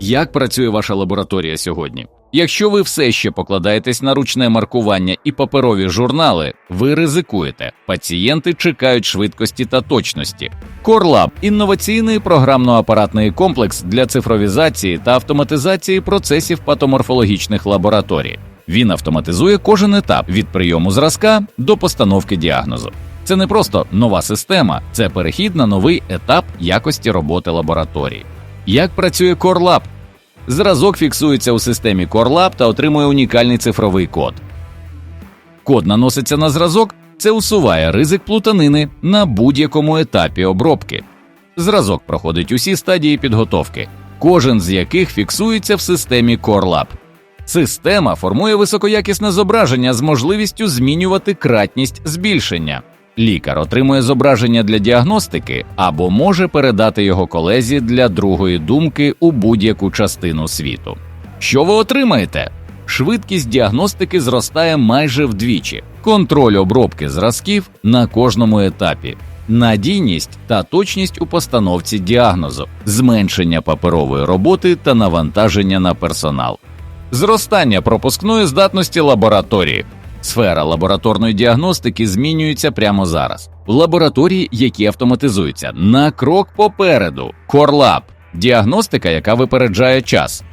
Як працює ваша лабораторія сьогодні? Якщо ви все ще покладаєтесь на ручне маркування і паперові журнали, ви ризикуєте. Пацієнти чекають швидкості та точності. CoreLab – інноваційний програмно-апаратний комплекс для цифровізації та автоматизації процесів патоморфологічних лабораторій. Він автоматизує кожен етап від прийому зразка до постановки діагнозу. Це не просто нова система, це перехід на новий етап якості роботи лабораторії. Як працює CoreLab? Зразок фіксується у системі CoreLab та отримує унікальний цифровий код. Код наноситься на зразок, це усуває ризик плутанини на будь-якому етапі обробки. Зразок проходить усі стадії підготовки, кожен з яких фіксується в системі CoreLab. Система формує високоякісне зображення з можливістю змінювати кратність збільшення. Лікар отримує зображення для діагностики або може передати його колезі для другої думки у будь-яку частину світу. Що ви отримаєте? Швидкість діагностики зростає майже вдвічі, контроль обробки зразків на кожному етапі, надійність та точність у постановці діагнозу, зменшення паперової роботи та навантаження на персонал, зростання пропускної здатності лабораторії. Сфера лабораторної діагностики змінюється прямо зараз. Лабораторії, які автоматизуються на крок попереду. CoreLab – діагностика, яка випереджає час.